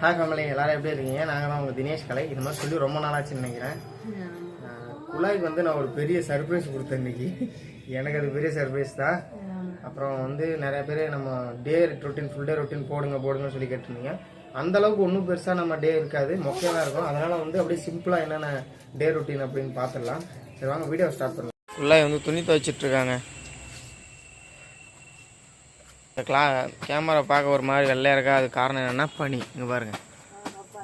Hi family எல்லாரும் எப்படி இருக்கீங்க? நாங்கள் தான் உங்கள் தினேஷ் கலை. இது மாதிரி சொல்லி ரொம்ப நாளாச்சுன்னு நினைக்கிறேன். குழாய்க்கு வந்து நான் ஒரு பெரிய சர்ப்ரைஸ் கொடுத்தேன் இன்னைக்கு. எனக்கு அது பெரிய சர்ப்ரைஸ் தான். அப்புறம் வந்து நிறைய பேர் நம்ம day routine full day routine போடுங்க போடுங்கன்னு சொல்லி கேட்டிருந்தீங்க. அந்த அளவுக்கு ஒன்றும் பெருசாக நம்ம டே இருக்காது. மொக்கையாக தான் இருக்கும். அதனால வந்து அப்படியே சிம்பிளாக என்னென்ன டே ரொட்டீன் அப்படின்னு பார்த்துடலாம். சரி வாங்க வீடியோ ஸ்டார்ட் பண்ணலாம் ஃபுல்லாக வந்து துணி துவைச்சிட்டு இருக்காங்க. இந்த கிளா கேமரா பார்க்க ஒரு மாதிரி வெள்ளையாக இருக்கா? அது காரணம் என்னென்னா பனி. இங்கே பாருங்கள்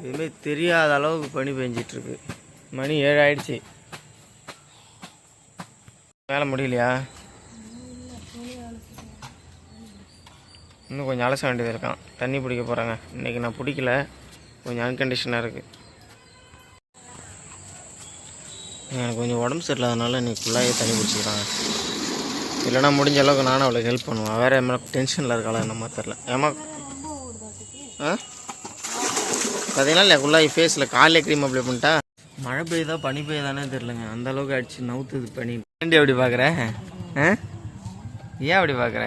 இதுமாரி தெரியாத அளவுக்கு பனி பெஞ்சிட்ருக்கு. மணி ஏழு ஆயிடுச்சு வேலை முடியலையா? இன்னும் கொஞ்சம் அலச வேண்டியது இருக்கான். தண்ணி பிடிக்க போகிறாங்க இன்றைக்கி நான் பிடிக்கல. கொஞ்சம் அன்கண்டிஷனாக இருக்குது எனக்கு கொஞ்சம் உடம்பு சரியில்லாதனால இன்றைக்கி ஃபுல்லாகவே தண்ணி பிடிச்சிக்கிறாங்க இல்லைனா முடிஞ்ச அளவுக்கு நானும் அவளுக்கு ஹெல்ப் பண்ணுவேன். வேறு என்ன டென்ஷனில் இருக்காளா என்னமோ தெரில ஏமா ஆ? பார்த்தீங்கன்னா இல்லை ஃபுல்லாக ஃபேஸில் காலையில் க்ரீம் அப்ளை பண்ணிட்டா? மழை பெய்யுதா பனி பெய்யுதானே தெரிலங்க அந்த அளவுக்கு அடிச்சு நவுத்துது பனி. ஏன்டி அப்படி பார்க்குற ஆ? ஏன் அப்படி பார்க்குற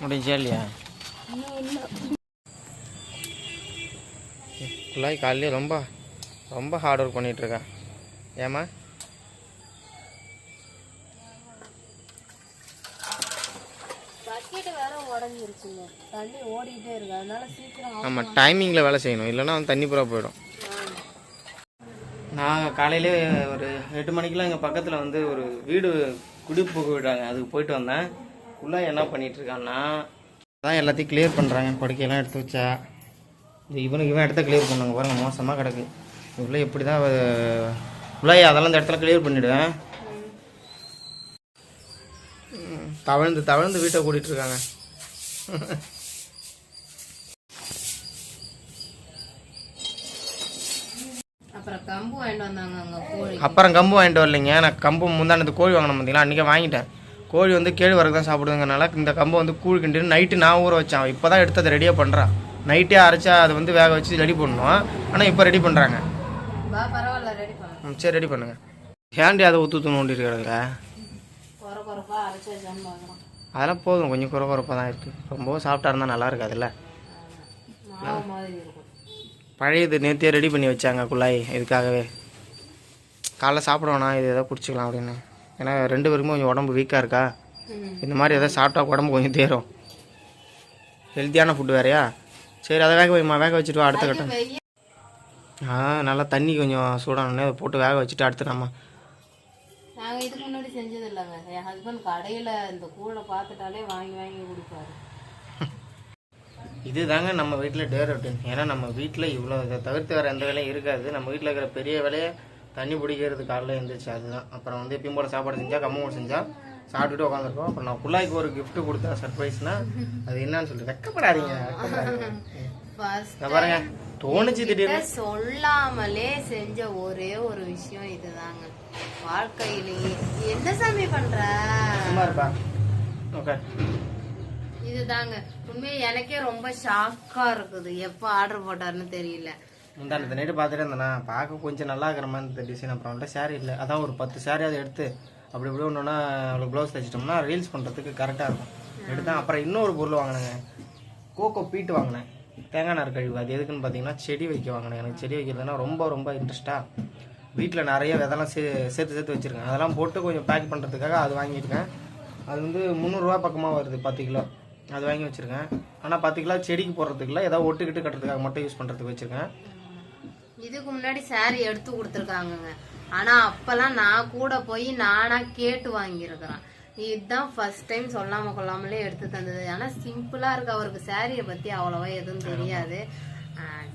முடிஞ்சா இல்லையா? குழாய் காலையிலே ரொம்ப ரொம்ப ஹார்ட் ஒர்க் பண்ணிட்டு இருக்கா. ஏமா நம்ம டைமிங்கில் வேலை செய்யணும். இல்லைன்னா தண்ணி பூரா போயிடும். நாங்கள் காலையிலே ஒரு எட்டு மணிக்கெலாம் எங்கள் பக்கத்தில் வந்து ஒரு வீடு குடிப்புக்கு விடுறாங்க அதுக்கு போயிட்டு வந்தேன். குழாய் என்ன பண்ணிட்டு இருக்கான்னா அதான் எல்லாத்தையும் கிளியர் பண்ணுறாங்க படுக்கையெல்லாம் எடுத்து வச்சா. இந்த இவனுக்கு இவன் இடத்த கிளியர் பண்ணுங்க பாருங்க மோசமாக கிடக்கு. இவ்வளோ எப்படி தான் குழாய் அதெல்லாம் இந்த இடத்துல கிளியர் பண்ணிவிடுவேன் தவழ்ந்து தவழ்ந்து வீட்டை கூட்டிகிட்டு இருக்காங்க. அப்புறம் கம்பு வாங்கிட்டு வரலைங்க. நான் கம்பு முந்தானது கோழி வாங்கினேன் பார்த்தீங்களா அன்றைக்கே வாங்கிட்டேன். கோழி வந்து கேழ்வரகு தான் சாப்பிடுதுங்கனால இந்த கம்பை வந்து கூழ் கிண்டிட்டு நைட்டு நான் ஊற வச்சேன். இப்போ தான் எடுத்து அதை ரெடியாக பண்ணுறான் நைட்டே அரைச்சா அதை வந்து வேக வச்சு ரெடி பண்ணணும். ஆனால் இப்போ ரெடி பண்ணுறாங்க சரி ரெடி பண்ணுங்க. ஏன்டி அதை ஊற்று ஊற்று நோண்டி அதெல்லாம் போதும். கொஞ்சம் குறை குறைப்பாக தான் இருக்குது ரொம்பவும் சாப்பிட்டா இருந்தால் நல்லா இருக்காதுல்ல பழையது நேத்தியே ரெடி பண்ணி வச்சாங்க குழாய். இதுக்காகவே. காலைல சாப்பிட வேணாம் இது எதாவது குடிச்சிக்கலாம் அப்படின்னு. ஏன்னா ரெண்டு பேருக்குமே கொஞ்சம் உடம்பு வீக்காக இருக்கா. இந்த மாதிரி எதாவது சாப்பிட்டா உடம்பு கொஞ்சம் தேரும். ஹெல்த்தியான ஃபுட் வேறையா? சரி அதை வேக வைமா வேக வச்சுட்டு அடுத்த கட்டம். ஆ நல்லா தண்ணி கொஞ்சம் சூடானே அதை போட்டு வேக வச்சுட்டு அடுத்து நம்ம. நாங்க இதுக்கு முன்னாடி செஞ்சது இல்லைங்க என் ஹஸ்பண்ட் கடையில இந்த கூழை பார்த்துட்டாலே வாங்கி வாங்கி குடிப்பாரு. இதுதாங்க நம்ம வீட்டில் டே ரொட்டீன் ஏன்னா நம்ம வீட்டில் இவ்வளோ இதை தவிர்த்து வேறு எந்த வேலையும் இருக்காது. நம்ம வீட்டில் இருக்கிற பெரிய வேலையை தண்ணி பிடிக்கிறது காலைல எழுந்திரிச்சு அதுதான். அப்புறம் வந்து எப்பயும் போல சாப்பாடு செஞ்சால் கம்மூடு செஞ்சால் சாப்பிட்டுட்டு உட்காந்துருக்கோம் அப்புறம் நான் குழாய்க்கு ஒரு gift கொடுத்தேன் சர்ப்ரைஸ்னா அது என்னன்னு சொல்லி வெக்கப்படாதீங்க பாருங்க தோணுச்சு திடீர்னு. சொல்லாமலே செஞ்ச ஒரே ஒரு விஷயம் இதுதாங்க. வாழ்க்கையிலேயே. என்ன சாமி பண்ற? சும்மா இருப்பா. ஓகே இதுதாங்க. உண்மையா எனக்கே ரொம்ப ஷாக்கா இருக்குது. எப்போ ஆர்டர் போட்டாருன்னு தெரியல. முந்தானத்து நைட்டு பார்த்துட்டே இருந்தேண்ணா பார்க்க கொஞ்சம் நல்லா இருக்கிற மாதிரி இந்த டிசைன் அப்புறம் அவன்கிட்ட saree இல்லை. அதான் ஒரு பத்து saree அதை எடுத்து அப்படி இப்படி ஒன்றுனா அவளுக்கு ப்ளவுஸ் தைச்சிட்டோம்னா ரீல்ஸ் பண்ணுறதுக்கு கரெக்டாக இருக்கும். எடுத்தேன் அப்புறம் இன்னொரு பொருள் வாங்கினேங்க. கோகோ பீட்டு வாங்கினேன். தேங்காய் நார் கழிவு. அது எதுக்குன்னு பார்த்தீங்கன்னா செடி வைக்க வாங்கினேன். எனக்கு செடி வைக்கிறதுனா ரொம்ப ரொம்ப இன்ட்ரெஸ்ட்டாக வீட்டில் நிறைய விதெல்லாம் சே சேர்த்து சேர்த்து வச்சுருக்கேன். அதெல்லாம் போட்டு கொஞ்சம் பேக் பண்ணுறதுக்காக அது வாங்கியிருக்கேன். அது வந்து முந்நூறுரூவா பக்கமாக வருது பத்து கிலோ. அது வாங்கி வச்சுருக்கேன். ஆனால் பத்து கிலோ செடிக்கு போடுறதுக்கு ஏதாவது ஒட்டுக்கிட்டு கட்டுறதுக்காக மட்டும் யூஸ் பண்ணுறதுக்கு வச்சுருக்கேன். இதுக்கு முன்னாடி சாரி எடுத்து கொடுத்துருக்காங்கங்க. ஆனா அப்பெல்லாம் நான் கூட போய் நானா கேட்டு வாங்கியிருக்கிறேன். இதுதான் ஃபர்ஸ்ட் டைம் சொல்லாம கொள்ளாமலே எடுத்து தந்தது. ஆனா சிம்பிளா இருக்கு அவருக்கு சாரியை பத்தி அவ்வளவா எதுவும் தெரியாது.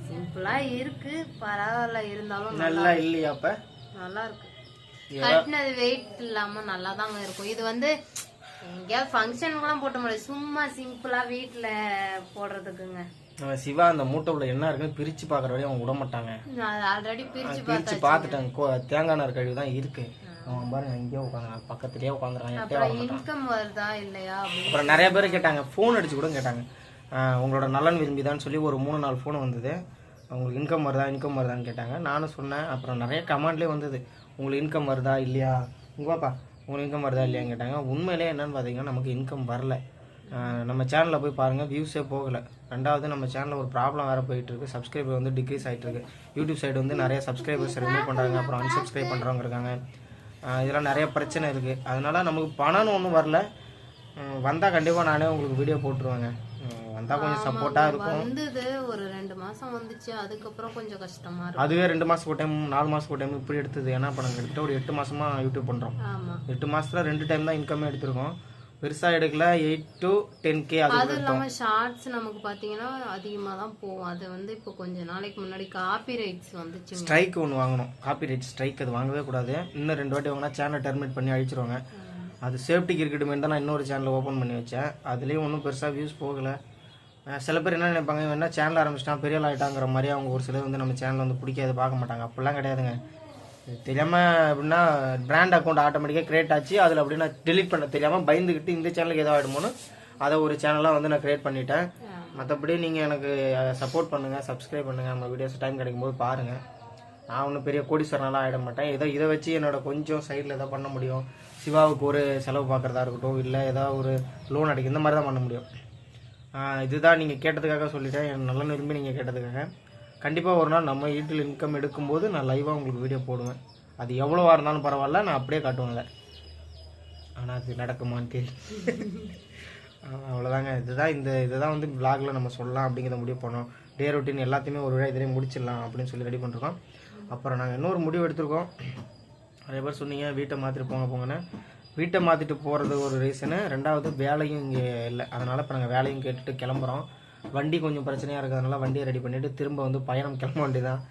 சிம்பிளா இருக்கு. பரவாயில்ல இருந்தாலும் நல்லா- இல்லையா அப்போ? நல்லா இருக்கு. கட்டினது வெயிட் இல்லாம நல்லா தாங்க இருக்கும். இது வந்து எங்கேயாவது ஃபங்க்ஷனுக்குலாம் போட்ட முடியாது சும்மா சிம்பிளா வீட்ல போடுறதுக்குங்க. சிவா அந்த மூட்டைக்குள்ள என்ன இருக்குன்னு பிரிச்சு பார்க்குற வரையும் அவங்க விட மாட்டாங்க. ஆல்ரெடி பிரிச்சு பிரிச்சு பார்த்துட்டாங்க தேங்காய் நார் கழிவு தான் இருக்கு. அவன் பாருங்க அங்கேயே உட்காந்து பக்கத்துலயே உட்காந்துறான். இன்கம் வருதா இல்லையா அப்புறம் நிறைய பேர் கேட்டாங்க. ஃபோன் அடிச்சு கூட கேட்டாங்க. உங்களோட நலன் விரும்பிதான்னு சொல்லி ஒரு மூணு நாலு ஃபோன் வந்தது. உங்களுக்கு இன்கம் வருதா இன்கம் வருதான்னு கேட்டாங்க. நானும் சொன்னேன். அப்புறம் நிறைய கமெண்ட்லேயே வந்தது. உங்களுக்கு இன்கம் வருதா இல்லையா? இங்க வாப்பா உங்களுக்கு இன்கம் வருதா இல்லையான்னு கேட்டாங்க. உண்மையிலே என்னன்னு பார்த்தீங்கன்னா நமக்கு இன்கம் வரல. நம்ம சேனலில் போய் பாருங்கள் வியூஸே போகலை. ரெண்டாவது நம்ம சேனலில் ஒரு ப்ராப்ளம் வேறு போயிட்டு இருக்கு சப்ஸ்கிரைபர் வந்து டிக்ரீஸ் ஆகிட்டு இருக்கு யூடியூப் சைடு வந்து நிறைய சப்ஸ்கிரைபர்ஸ் ரிமூவ் பண்ணுறாங்க அப்புறம் unsubscribe பண்ணுறவங்க இருக்காங்க. இதெல்லாம் நிறைய பிரச்சனை இருக்குது அதனால நமக்கு பணம்னு ஒன்றும் வரல. வந்தால் கண்டிப்பாக நானே உங்களுக்கு வீடியோ போட்டுருவேங்க. வந்தால் கொஞ்சம் சப்போர்ட்டாக இருக்கும். வந்தது ஒரு ரெண்டு மாசம் வந்துச்சு. அதுக்கப்புறம் கொஞ்சம் கஷ்டமா இருக்கு. அதுவே ரெண்டு மாதத்துக்கு டைம் நாலு மாதத்துக்கு டைம் இப்படி எடுத்தது. ஏன்னா இப்போ நாங்கள் கிட்ட ஒரு எட்டு மாசமாக யூடியூப் பண்ணுறோம் எட்டு மாசத்துல ரெண்டு டைம் தான் இன்கமே எடுத்திருக்கோம். பெருசாக எடுக்கல எயிட் டு டென் கே அது அது இல்லாம ஷார்ட்ஸ் நமக்கு பாத்தீங்கன்னா அதிகமா தான் போகும். அது வந்து இப்போ கொஞ்ச நாளைக்கு முன்னாடி காப்பி ரைட்ஸ் வந்துச்சுங்க. ஸ்ட்ரைக் ஒன்று வாங்கணும். காப்பி ரைட் ஸ்ட்ரைக் அது வாங்கவே கூடாது. இன்னும் ரெண்டு வாட்டி வாங்கினா சேனல் டெர்மினேட் பண்ணி அழிச்சிருவாங்க. அது சேஃப்டிக்கு இருக்கட்டுமே தான் நான் இன்னொரு சேனல் ஓப்பன் பண்ணி வச்சேன். அதுலேயும் ஒன்றும் பெருசாக வியூஸ் போகலை. சில பேர் என்ன நினைப்பாங்க இவன் என்ன சேனல் ஆரம்பிச்சிட்டான் பெரிய ஆகிட்டாங்கிற மாதிரி அவங்க ஒரு சிலர் வந்து நம்ம சேனல் வந்து பிடிக்காது பார்க்க மாட்டாங்க. அப்படிலாம் கிடையாதுங்க. இது தெரியாம அப்படின்னா பிராண்ட் அக்கௌண்ட் ஆட்டோமேட்டிக்காக கிரியேட் ஆச்சு. அதில் அப்படின்னா delete பண்ண தெரியாமல் பயந்துக்கிட்டு இந்த சேனலுக்கு ஏதோ ஆகிடுமோன்னு அதை ஒரு சேனலாக வந்து நான் கிரியேட் பண்ணிட்டேன். மற்றபடி நீங்கள் எனக்கு சப்போர்ட் பண்ணுங்கள் சப்ஸ்கிரைப் பண்ணுங்கள் நம்ம வீடியோஸ் டைம் கிடைக்கும்போது பாருங்கள் நான் ஒன்றும் பெரிய கோடீஸ்வரனாலாம் ஆகிட மாட்டேன். ஏதோ இதை வச்சு என்னோட கொஞ்சம் சைடில் எதாவது பண்ண முடியும். சிவாவுக்கு ஒரு செலவு பார்க்குறதா இருக்கட்டும் இல்லை ஏதாவது ஒரு லோன் அடிக்க இந்த மாதிரி தான் பண்ண முடியும். இதுதான் நீங்கள் கேட்டதுக்காக சொல்லிட்டேன். என் நல்ல விரும்பி நீங்கள் கேட்டதுக்காக. கண்டிப்பாக ஒரு நாள் நம்ம யூடியூப் இன்கம் எடுக்கும்போது நான் லைவாக உங்களுக்கு வீடியோ போடுவேன். அது எவ்வளோவா இருந்தாலும் பரவாயில்ல நான் அப்படியே காட்டுவேன் ஆனால் அது நடக்குமான்னு தெரியல அவ்வளோதாங்க இதுதான் இந்த இதுதான் வந்து பிளாகில் நம்ம சொல்லலாம் அப்படிங்கிறத முடிவு பண்ணோம். டே ரொட்டீன் எல்லாத்தையுமே ஒரு வேளை இதிலே முடிச்சிடலாம் அப்படின்னு சொல்லி ரெடி பண்ணிருக்கோம். அப்புறம் நாங்கள் இன்னொரு முடிவு எடுத்திருக்கோம். நிறைய பேர் சொன்னீங்க வீட்டை மாற்றிட்டு போங்க போங்கன்னு. வீட்டை மாற்றிட்டு போகிறது ஒரு ரீசனு ரெண்டாவது வேலையும் இங்கே இல்லை. அதனால் இப்போ நாங்கள் வேலையும் கேட்டுட்டு கிளம்புறோம். வண்டி கொஞ்சம் பிரச்சனையாக இருக்கிறதுனால வண்டியை ரெடி பண்ணிவிட்டு திரும்ப வந்து பயணம் கிளம்ப வேண்டியதான்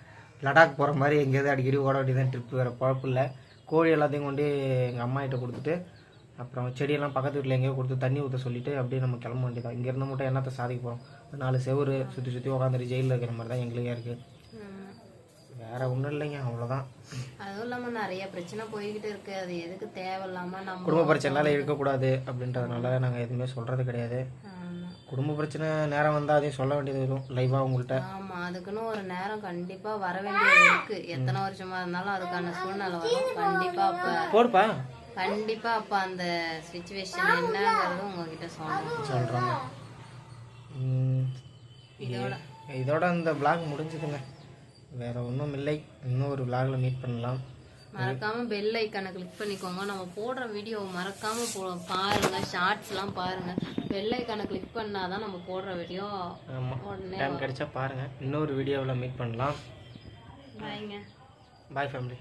லடாக் போகிற மாதிரி எங்கேயாவது அடிக்கடி ஓட வேண்டியதான் ட்ரிப் வேறு குழப்பம் இல்லை. கோழி எல்லாத்தையும் கொண்டு எங்கள் அம்மா கிட்ட கொடுத்துட்டு அப்புறம் செடியெல்லாம் பக்கத்து வீட்டில் எங்கேயோ கொடுத்து தண்ணி ஊற்ற சொல்லிட்டு அப்படியே நம்ம கிளம்ப வேண்டியதான் இங்கே இருந்து மட்டும் என்னத்தை சாதிக்க போகிறோம் நாலு செவரு சுற்றி சுற்றி உட்காந்துட்டு ஜெயிலில் இருக்கிற மாதிரி தான் எங்களுக்கே இருக்குது. வேற ஒன்றும் இல்லைங்க அவ்வளோதான் அதுவும் இல்லாம நிறைய பிரச்சனை போய்கிட்டு இருக்கு. அது எதுக்கு தேவையில்லாம நம்ம குடும்ப பிரச்சனைனால இருக்கக்கூடாது அப்படின்றதுனால நாங்கள் எதுவுமே சொல்கிறது கிடையாது. குடும்ப பிரச்சனை நேரம் வந்தால் அதையும் சொல்ல வேண்டியது வரும். லைவாக உங்கள்கிட்ட ஆமா அதுக்குன்னு ஒரு நேரம் கண்டிப்பா வர வேண்டியது இருக்கு. எத்தனை வருஷமா இருந்தாலும் அதுக்கான சூழ்நிலை வரும். கண்டிப்பா அப்ப போடுப்பா. கண்டிப்பா அப்ப அந்த சுச்சுவேஷன் என்னங்கிறது உங்ககிட்ட சொல்லணும். சொல்கிறோங்க இதோட. இதோட இந்த vlog முடிஞ்சதுங்க. வேற ஒன்றும் இல்லை. இன்னும் ஒரு vlogல மீட் பண்ணலாம். மறக்காம பெல் ஐக்கானை கிளிக் பண்ணிக்கோங்க. நம்ம போடுற வீடியோ மறக்காம போ பாருங்க. ஷார்ட்ஸ் எல்லாம் பாருங்க. பெல் ஐக்கானை கிளிக் பண்ணாதான் நம்ம போடுற வீடியோ உடனே டைம் கிடைச்சா பாருங்கள் இன்னொரு வீடியோவில் மீட் பண்ணலாம். பாய்ங்க பாய் ஃபேமிலி